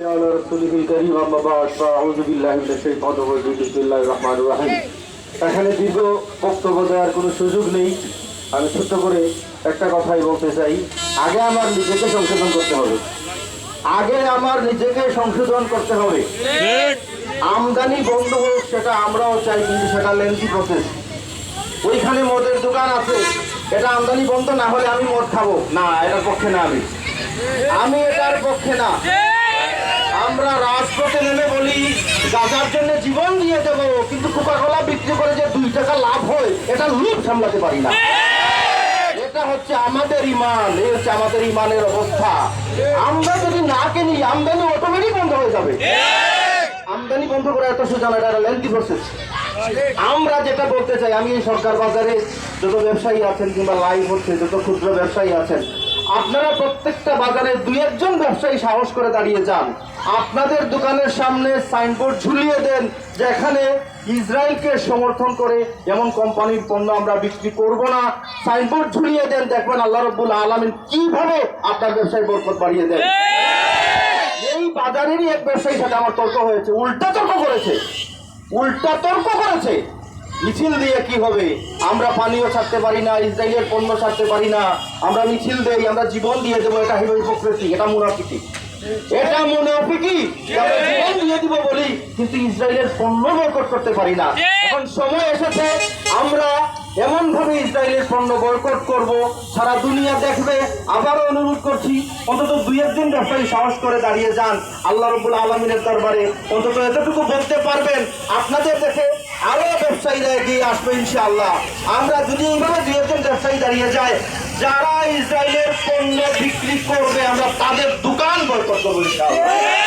على رسوله الكريم أما بعد فأعوذ بالله من الشيطان الرجيم بسم الله الرحمن الرحيم এখানে দীর্ঘ বক্তব্য দেওয়ার কোনো সুযোগ নেই আমি ছোট্ট করে একটা কথাই বলতে চাই আগে আমার নিজেকে সংশোধন করতে হবে আগে আমার নিজেকে সংশোধন করতে হবে আমদানি বন্ধ হোক সেটা আমরাও চাই কিন্তু সেটা লেন্থি প্রসেস ওইখানে মদের দোকান আছে এটা আমদানি বন্ধ না হলে আমি মদ খাবো না এটার পক্ষে না আমি আমি এটার পক্ষে না আমরা রাজপথে নেমে বলি, গাজার জন্য জীবন দিয়ে দেব, কিন্তু কোকা কোলা বিক্রি করে যে দুই টাকা লাভ হয়, এটা লুপ সামলাতে পারি না। এটা হচ্ছে আমাদের ইমান, এই হচ্ছে আমাদের ইমানের অবস্থা। আমরা যদি না কিনি, আমদানি অটোমেটিক বন্ধ হয়ে যাবে। আমদানি বন্ধ করা এত সোজা না, এটা লেন্থি প্রসেস আমরা যেটা বলতে চাই, আমি এই সরকার বাজারে যত ব্যবসায়ী আছেন কিংবা লাইভ হচ্ছে, যত ক্ষুদ্র ব্যবসায়ী আছেন, আপনারা প্রত্যেকটা বাজারে দুই একজন ব্যবসায়ী সাহস করে দাঁড়িয়ে যান। আপনাদের দোকানের সামনে সাইনবোর্ড ঝুলিয়ে দেন, যেখানে ইসরায়েলকে সমর্থন করে এমন কোম্পানির পণ্য আমরা বিক্রি করব না। সাইনবোর্ড ঝুলিয়ে দেন, দেখবেন আল্লাহ রব্বুল আলমিন কীভাবে আপনার ব্যবসায় বরকত বাড়িয়ে দেন। এই বাজারেরই এক ব্যবসায়ীর সাথে আমার তর্ক হয়েছে, উল্টা তর্ক করেছে। উল্টা তর্ক করেছে। মিছিল দিয়ে কি হবে? আমরা পানিও ছাড়তে পারি না, ইসরায়েলের পণ্য ছাড়তে পারি না। আমরা মিছিল দেই, আমরা জীবন দিয়ে দেবো, এটা হিরো হিপোক্রেসি এটা মুনাফিকি। এটা মুনাফিকি জীবন দিয়ে দিব বলি কিন্তু ইসরায়েলের পণ্য বয়কট করতে পারি না। এখন সময় এসেছে আমরা এমন ভাবে ইসরায়েলের পণ্য বয়কট করব। সারা দুনিয়া দেখবে আবারও অনুরোধ করছি অন্তত দুই একজন ব্যবসায়ী সাহস করে দাঁড়িয়ে যান। আল্লাহ রবুল আলমিনের দরবারে অন্তত এতটুকু বলতে পারবেন আপনাদের দেখে আরও ব্যবসায়ীরা এগিয়ে আসবে ইনশাআল্লাহ। আমরা যদি এইভাবে দুই একজন ব্যবসায়ী দাঁড়িয়ে যায় যারা ইসরায়েলের পণ্য বিক্রি করবে আমরা তাদের দোকান বয়কট করব ইনশাআল্লাহ